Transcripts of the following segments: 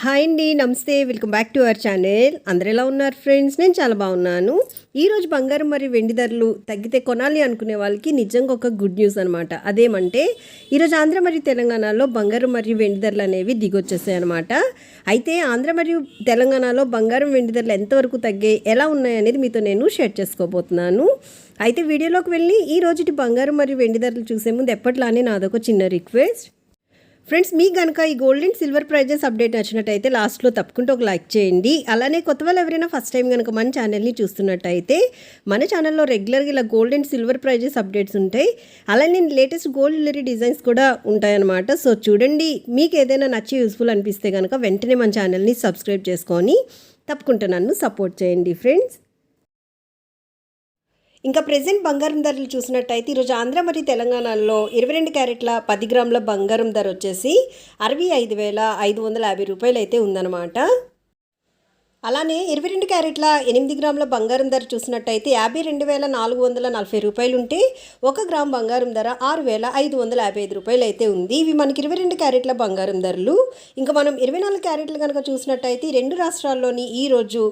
Hi అండి నమస్తే. Welcome back to our channel. అందరు ఎలా ఉన్నారు ఫ్రెండ్స్? నేను చాలా బాగున్నాను. ఈరోజు బంగారం మరియు వెండి ధరలు తగ్గితే కొనాలి అనుకునే వాళ్ళకి నిజంగా ఒక గుడ్ న్యూస్ అనమాట అదేమంటే ఈరోజు ఆంధ్ర మరియు తెలంగాణలో బంగారం మరియు వెండి ధరలు అనేవి దిగొచ్చేసాయి అనమాట అయితే ఆంధ్ర మరియు తెలంగాణలో బంగారం వెండి ధరలు ఎంతవరకు తగ్గాయి ఎలా ఉన్నాయి అనేది మీతో నేను షేర్ చేసుకోబోతున్నాను. అయితే వీడియోలోకి వెళ్ళి ఈ రోజుటి బంగారం మరియు వెండి ధరలు చూసే ముందు ఎప్పట్లానే నాదొక చిన్న రిక్వెస్ట్ ఫ్రెండ్స్ మీకు కనుక ఈ gold and silver prizes update నచ్చినట్టయితే లాస్ట్లో తప్పకుండా ఒక లైక్ చేయండి. అలానే కొత్త వాళ్ళు ఎవరైనా ఫస్ట్ టైం కనుక మన ఛానల్ని చూస్తున్నట్టయితే మన ఛానల్లో రెగ్యులర్గా ఇలా gold and silver prizes updates ఉంటాయి. అలానే లేటెస్ట్ గోల్డ్ జ్యువెలరీ డిజైన్స్ కూడా ఉంటాయన్నమాట. సో చూడండి మీకు ఏదైనా నచ్చి యూస్ఫుల్ అనిపిస్తే కనుక వెంటనే మన ఛానల్ని సబ్స్క్రైబ్ చేసుకొని తప్పకుండా నన్ను సపోర్ట్ చేయండి ఫ్రెండ్స్ ఇంకా ప్రజెంట్ బంగారం ధరలు చూసినట్టయితే ఈరోజు ఆంధ్ర మరియు తెలంగాణలో ఇరవై రెండు క్యారెట్ల పది గ్రాముల బంగారం ధర వచ్చేసి అరవై ఐదు వేల ఐదు వందల యాభై రూపాయలు అయితే ఉందన్నమాట. అలానే ఇరవై రెండు క్యారెట్ల ఎనిమిది గ్రాముల బంగారం ధర చూసినట్టయితే యాభై రెండు వేల నాలుగు వందల నలభై రూపాయలు ఉంటే ఒక గ్రామ్ బంగారం ధర ఆరు వేల ఐదు వందల యాభై ఐదు రూపాయలు అయితే ఉంది. ఇవి మనకి ఇరవై రెండు క్యారెట్ల బంగారం ధరలు. ఇంకా మనం ఇరవై నాలుగు క్యారెట్లు కనుక చూసినట్టయితే రెండు రాష్ట్రాల్లోని ఈ రోజు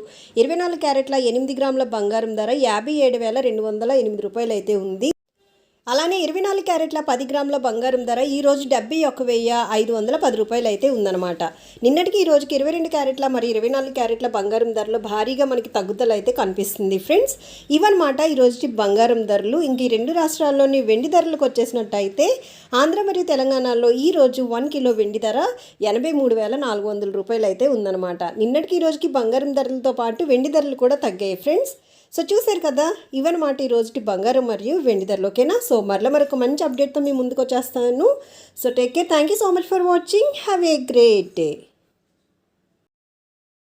ఇరవై నాలుగు క్యారెట్ల ఎనిమిది గ్రాముల బంగారం ధర యాభై ఏడు వేల రెండు వందల ఎనిమిది రూపాయలు అయితే ఉంది. అలానే ఇరవై నాలుగు క్యారెట్ల పది గ్రాముల బంగారం ధర ఈరోజు డెబ్బై ఒక వెయ్యి ఐదు వందల పది రూపాయలు అయితే ఉందన్నమాట. నిన్నటికి ఈ రోజుకి ఇరవై రెండు క్యారెట్ల మరి ఇరవై నాలుగు క్యారెట్ల బంగారం ధరలు భారీగా మనకి తగ్గుదల అయితే కనిపిస్తుంది ఫ్రెండ్స్. ఇవన్నమాట ఈరోజుకి బంగారం ధరలు ఇంక ఈ రెండు రాష్ట్రాల్లోని వెండి ధరలకు వచ్చేసినట్టయితే ఆంధ్ర మరియు తెలంగాణలో ఈ రోజు వన్ కిలో వెండి ధర ఎనభై మూడు వేల నాలుగు వందల రూపాయలు అయితే ఉందన్నమాట. నిన్నటికి ఈ రోజుకి బంగారం ధరలతో పాటు వెండి ధరలు కూడా తగ్గాయి ఫ్రెండ్స్. సో చూశారు కదా ఇవన్నమాట ఈ రోజుటి బంగారం మరియు వెండి ధరలు ఓకేనా సో మరలా మరొక మంచి అప్డేట్తో మీ ముందుకు వచ్చేస్తాను. So take care thank you so much for watching have a great day